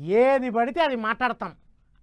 ఏది పడితే అది మాట్లాడతాం.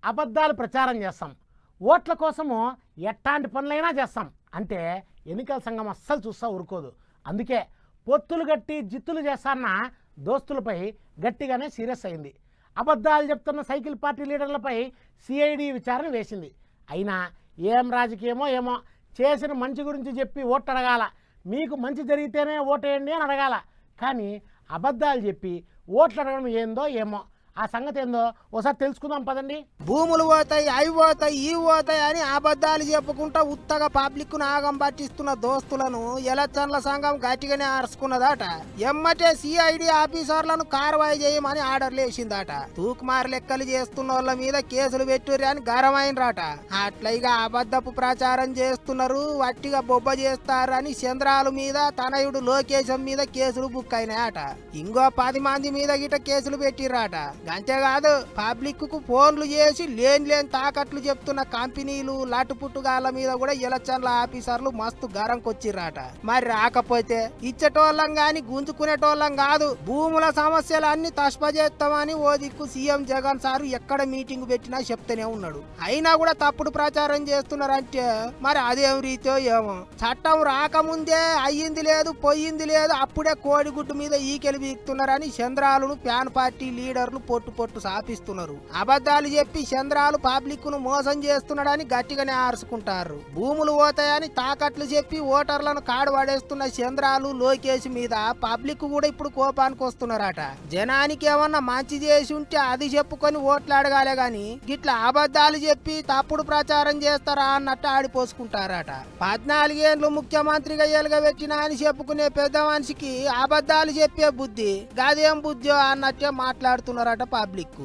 అబద్ధాలు ప్రచారం చేస్తాం. ఓట్ల కోసము ఎట్లాంటి పనులైనా చేస్తాం. అంటే ఎన్నికల సంఘం అస్సలు చూస్తా ఊరుకోదు. అందుకే పొత్తులు గట్టి జిత్తులు చేస్తాన్న దోస్తులపై గట్టిగానే సీరియస్ అయింది. అబద్ధాలు చెప్తున్న సైకిల్ పార్టీ లీడర్లపై సిఐడి విచారణ వేసింది. అయినా ఏం రాజకీయమో ఏమో చేసిన మంచి గురించి చెప్పి ఓటు అడగాల. మీకు మంచి జరిగితేనే ఓటేయండి అని అడగాల. కానీ అబద్ధాలు చెప్పి ఓట్లు అడగడం ఏందో ఏమో ఆ సంగతి ఏందో ఒకసారి తెలుసుకుందాం పదండి. భూములు పోతాయి అవి పోతాయి ఇవి పోతాయి అని అబద్ధాలు చెప్పుకుంటా ఉత్తగా పబ్లిక్ నాగం పట్టిస్తున్న దోస్తులను ఎలక్షన్ల సంఘం గట్టిగానే అరుచుకున్నదట ఎమ్మటే సిఐడి ఆఫీసర్లను కార్వాయి చేయమని ఆర్డర్లు వేసిందట తూకుమారు లెక్కలు చేస్తున్న వాళ్ళ మీద కేసులు పెట్టుర్రి అని గరమైనరాట అట్లా ఇక అబద్ధపు ప్రచారం చేస్తున్నారు వట్టిగా బొబ్బ చేస్తారని చంద్రాల మీద తనయుడు లోకేశం మీద కేసులు బుక్ అయినాయట ఇంకో పది మంది మీద గిట కేసులు పెట్టిర్రాట. అంతేకాదు పబ్లిక్కు ఫోన్లు చేసి లేని లేని తాకట్లు చెప్తున్న కంపెనీలు లటుపుట్టుగాళ్ళ మీద కూడా ఎలక్షన్ల ఆఫీసర్లు మస్తు గరంకొచ్చిర్రాట. మరి రాకపోతే ఇచ్చేటోళ్ళం గాని గుంజుకునేటోళ్ళం కాదు భూముల సమస్యలు అన్ని తష్పజేస్తామని ఓ దిక్కు సీఎం జగన్ సారు ఎక్కడ మీటింగ్ పెట్టినా చెప్తూనే ఉన్నాడు. అయినా కూడా తప్పుడు ప్రచారం చేస్తున్నారంటే మరి అదేం రీతో ఏమో. చట్టం రాకముందే అయ్యింది లేదు పోయింది లేదు అప్పుడే కోడిగుడ్డు మీద ఈకెలు వీక్తున్నారని చంద్రాలను ప్యాన్ పార్టీ లీడర్లు పొట్టు పొట్టు సాపిస్తున్నారు. అబద్ధాలు చెప్పి చంద్రాలు పబ్లిక్ను మోసం చేస్తున్నాడని గట్టిగానే ఆరుసుకుంటారు భూములు పోతాయని తాకట్లు చెప్పి ఓటర్లను కాడు పడేస్తున్న చంద్రాలు లోకేష్ మీద పబ్లిక్ కూడా ఇప్పుడు కోపానికి వస్తున్నారట. జనానికి ఏమన్నా మంచి చేసి ఉంటే అది చెప్పుకొని ఓట్లు అడగాలే గాని గిట్లా అబద్ధాలు చెప్పి తప్పుడు ప్రచారం చేస్తారా అన్నట్టు ఆడిపోసుకుంటారట. పద్నాలుగేండ్లు ముఖ్యమంత్రిగా ఎలుగబెట్టినా అని చెప్పుకునే పెద్ద మనిషికి అబద్ధాలు చెప్పే బుద్ధి గదేం బుద్ధి అన్నట్టే మాట్లాడుతున్నారట పబ్లిక్